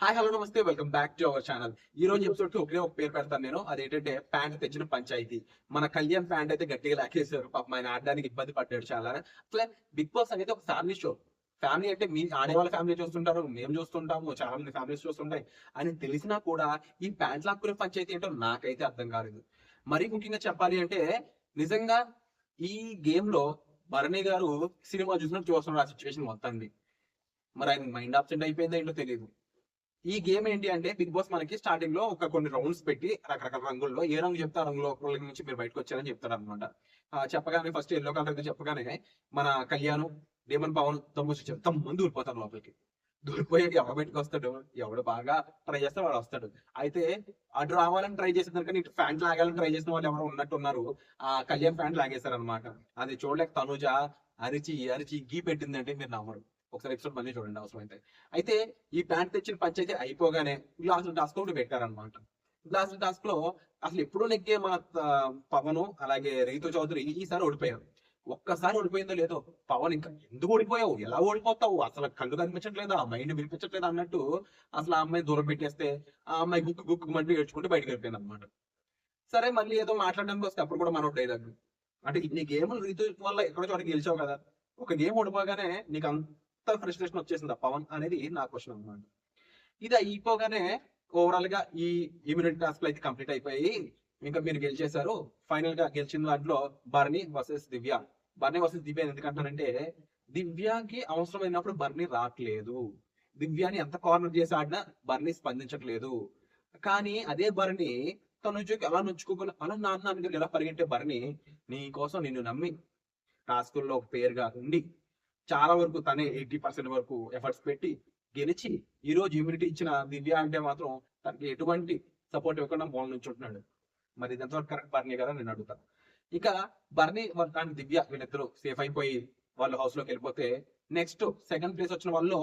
Hi hello నమస్తే. Welcome back to our channel ఈ రోజు ఎపిసోడ్కి ఒకే ఒక పేరు పెడతాను నేను. అదేంటంటే ప్యాంట్ తెచ్చిన పంచాయతీ. మన కళ్యాణ్ ప్యాంట్ అయితే గట్టిగా లాకేశారు పాపం ఆయన ఆడడానికి ఇబ్బంది పడ్డాడు చాలా. అసలు బిగ్ బాస్ అనేది ఒక ఫ్యామిలీ షో ఫ్యామిలీ అంటే మీ ఆడేవాళ్ళ ఫ్యామిలీ చూస్తుంటారు మేము చూస్తుంటాము చాలా మంది ఫ్యామిలీస్ చూస్తుంటాయి. అని తెలిసినా కూడా ఈ ప్యాంట్ లాక్కునే పంచాయతీ ఏంటో నాకైతే అర్థం కాలేదు. మరీ ముఖ్యంగా చెప్పాలి అంటే నిజంగా ఈ గేమ్లో భరణి గారు సినిమా చూసినట్టు చూస్తున్నారు ఆ సిచ్యువేషన్ మొత్తాన్ని మరి ఆయన మైండ్ ఆబ్సెంట్ అయిపోయిందో ఏంటో తెలియదు ఈ గేమ్ ఏంటి అంటే బిగ్ బాస్ మనకి స్టార్టింగ్లో ఒక కొన్ని రౌండ్స్ పెట్టి రకరకాల రంగుల్లో ఏ రంగు చెప్తే ఆ రంగులో రంగు నుంచి మీరు బయటకు వచ్చారని చెప్తారు అనమాట చెప్పగానే ఫస్ట్ ఎల్లో కలర్ అయితే చెప్పగానే మన కళ్యాణ్ డేమన్ పవన్ తమ్ముడు చెప్తాం ముందు ఊరిపోతారు లోపలికి. దూరిపోయాడు ఎవరు బయటకు వస్తాడు? ఎవడు బాగా ట్రై చేస్తే వాడు వస్తాడు. అయితే అటు రావాలని ట్రై చేసిన కానీ ఇటు ఫ్యాంట్ లాగాలని ట్రై చేసిన వాళ్ళు ఎవరు ఉన్నట్టు ఉన్నారు. ఆ కళ్యాణ్ ఫ్యాంట్ లాగేశారు అనమాట అది చూడలేక తనుజ అరిచి అరిచి గీ పెట్టిందంటే మీరు నమ్మరు ఒకసారి ఎపిసోడ్ మళ్ళీ చూడండి అవసరం అయితే అయితే ఈ ప్యాంట్ తెచ్చిన పంచాయతీ అయిపోగానే గ్లాస్ టాస్క్ ఒకటి పెట్టారనమాట గ్లాస్ టాస్క్లో అసలు ఎప్పుడూ నెగ్గే మా పవన్ అలాగే రీతు చౌదరి ఈసారి ఓడిపోయారు. ఒక్కసారి ఓడిపోయిందో లేదో పవన్ ఇంకా ఎందుకు ఓడిపోయావు? ఎలా ఓడిపోతావు? అసలు కళ్ళు కనిపించట్లేదా? మైండ్ వినిపించట్లేదు అన్నట్టు అసలు ఆ అమ్మాయి దూరం పెట్టేస్తే ఆ అమ్మాయి గుక్కు గుక్కు మంటూ ఏడ్చుకుంటూ బయటకు వెళ్ళిపోయింది అనమాట సరే మళ్ళీ ఏదో మాట్లాడడానికి వస్తే అప్పుడు కూడా మనం డైలాగ్ అంటే ఇన్ని గేములు రీతు వల్ల ఎక్కడో చోట గెలిచావు కదా. ఒక గేమ్ ఓడిపోగానే నీకు అంత ఫ్రస్ట్రేషన్ వచ్చేసిందా పవన్ అనేది నా క్వశ్చన్ అనమాట ఇది అయిపోగానే ఓవరాల్గా ఈ ఇమ్యూనిటీ టాస్క్ అయితే కంప్లీట్ అయిపోయి ఇంకా మీరు గెలిచేశారు. ఫైనల్గా గెలిచిన దాంట్లో బర్నీ వర్సెస్ దివ్య బర్నీ వర్సెస్ దివ్య ఎందుకంటానంటే దివ్యాకి అవసరమైనప్పుడు బర్నీ రావట్లేదు దివ్యాని ఎంత కార్నర్ చేసి ఆడినా బర్నీ స్పందించట్లేదు. కానీ అదే బర్నీ తను నుంచి అలా నుంచుకోకుండా అలా నాన్న అని ఎలా పరిగెట్టే బర్నీ నీ కోసం నిన్ను నమ్మి టాస్కుల్లో ఒక పేరుగా ఉండి చాలా వరకు తనే ఎయిటీ పర్సెంట్ వరకు ఎఫర్ట్స్ పెట్టి గెలిచి ఈ రోజు ఇమ్యూనిటీ ఇచ్చిన దివ్య అంటే మాత్రం తనకి ఎటువంటి సపోర్ట్ ఇవ్వకుండా మూల నుంచి ఉంటున్నాడు. మరి ఇది ఎంతవరకు కరెక్ట్ బర్నీ కదా నేను అడుగుతాను ఇక బర్నీ అండ్ దివ్య వీళ్ళిద్దరు సేఫ్ అయిపోయి వాళ్ళ హౌస్లోకి వెళ్ళిపోతే నెక్స్ట్ సెకండ్ ప్లేస్ వచ్చిన వాళ్ళు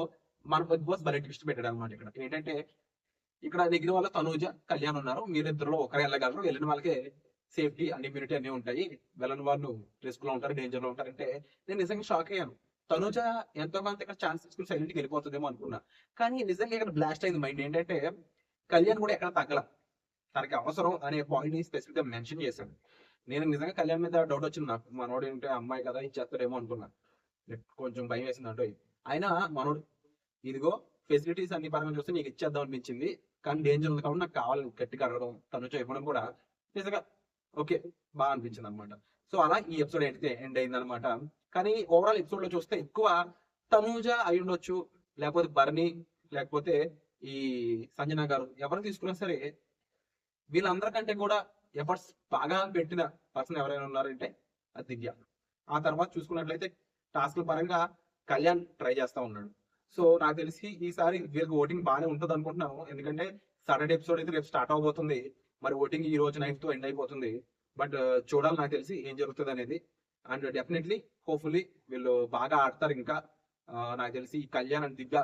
మన బిగ్ బాస్ బలెట్ ట్విస్ట్ పెట్టాడు అనమాట ఇక్కడ. ఏంటంటే ఇక్కడ దగ్గర వాళ్ళ తనూజ కళ్యాణ్ ఉన్నారు. మీరిద్దరులో ఒకరు వెళ్ళగలరు. వెళ్ళిన వాళ్ళకి సేఫ్టీ అండ్ ఇమ్యూనిటీ అన్ని ఉంటాయి. వెళ్ళని వాళ్ళు రిస్క్లో ఉంటారు డేంజర్లో ఉంటారు అంటే నేను నిజంగా షాక్ అయ్యాను. తనుజ ఎంతో కొంత ఇక్కడ ఛాన్స్ తీసుకుని సైలెంట్కి వెళ్ళిపోతుందేమో అనుకున్నా. కానీ నిజంగా ఇక్కడ బ్లాస్ట్ అయింది మైండ్ ఏంటంటే కళ్యాణ్ కూడా ఎక్కడ తగ్గల. తనకి అవసరం అనే పాయింట్ని స్పెసిఫిక్గా మెన్షన్ చేశాడు. నేను నిజంగా కళ్యాణ్ మీద డౌట్ వచ్చింది నాకు. మనోడు ఏంటంటే అమ్మాయి కదా ఇచ్చేస్తాడేమో అనుకున్నా. కొంచెం భయం వేసింది అంటూ. అయినా మనోడు ఇదిగో ఫెసిలిటీస్ అన్ని పరంగా చూస్తే నీకు ఇచ్చేద్దాం అనిపించింది. కానీ డేంజర్ ఉంది కాబట్టి నాకు కావాలి. గట్టిగా అడగడం తను ఇవ్వడం కూడా. నిజంగా ఓకే బాగా అనిపించింది అనమాట సో అలా ఈ ఎపిసోడ్ అయితే ఎండ్ అయింది అనమాట కానీ ఓవరాల్ ఎపిసోడ్లో చూస్తే ఎక్కువ తనూజ అయి ఉండొచ్చు లేకపోతే బర్నీ లేకపోతే ఈ సంజన గారు ఎవరు తీసుకున్నా సరే వీళ్ళందరికంటే కూడా ఎఫర్ట్స్ బాగా పెట్టిన పర్సన్ ఎవరైనా ఉన్నారంటే అది దివ్య. ఆ తర్వాత చూసుకున్నట్లయితే టాస్క్ల పరంగా కళ్యాణ్ ట్రై చేస్తా ఉన్నాడు. సో నాకు తెలిసి ఈసారి వీళ్ళకి ఓటింగ్ బాగానే ఉంటుంది అనుకుంటున్నాను ఎందుకంటే సాటర్డే ఎపిసోడ్ అయితే రేపు స్టార్ట్ అవబోతుంది. మరి ఓటింగ్ ఈ రోజు నైట్తో ఎండ్ అయిపోతుంది. బట్ చూడాలి నాకు తెలిసి ఏం జరుగుతుంది అనేది. అండ్ డెఫినెట్లీ హోప్ఫుల్లీ వీళ్ళు బాగా ఆడతారు ఇంకా. నాకు తెలిసి కళ్యాణ్ అండ్ దిగ్గా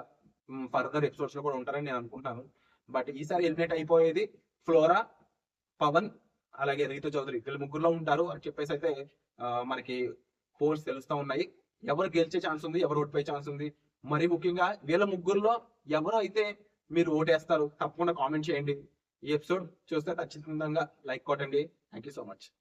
ఫర్దర్ ఎపిసోడ్స్లో కూడా ఉంటారని నేను అనుకుంటాను బట్ ఈసారి ఎలిమినేట్ అయిపోయేది ఫ్లోరా పవన్ అలాగే రీతు చౌదరి. వీళ్ళు ముగ్గురులో ఉంటారు అని చెప్పేసి అయితే మనకి పోల్స్ తెలుస్తూ ఉన్నాయి. ఎవరు గెలిచే ఛాన్స్ ఉంది ఎవరు ఓడిపోయే ఛాన్స్ ఉంది. మరి ముఖ్యంగా వీళ్ళ ముగ్గురులో ఎవరు అయితే మీరు ఓటేస్తారు తప్పకుండా కామెంట్ చేయండి. ఈ ఎపిసోడ్ చూస్తే ఖచ్చితంగా లైక్ కొట్టండి. Thank you so much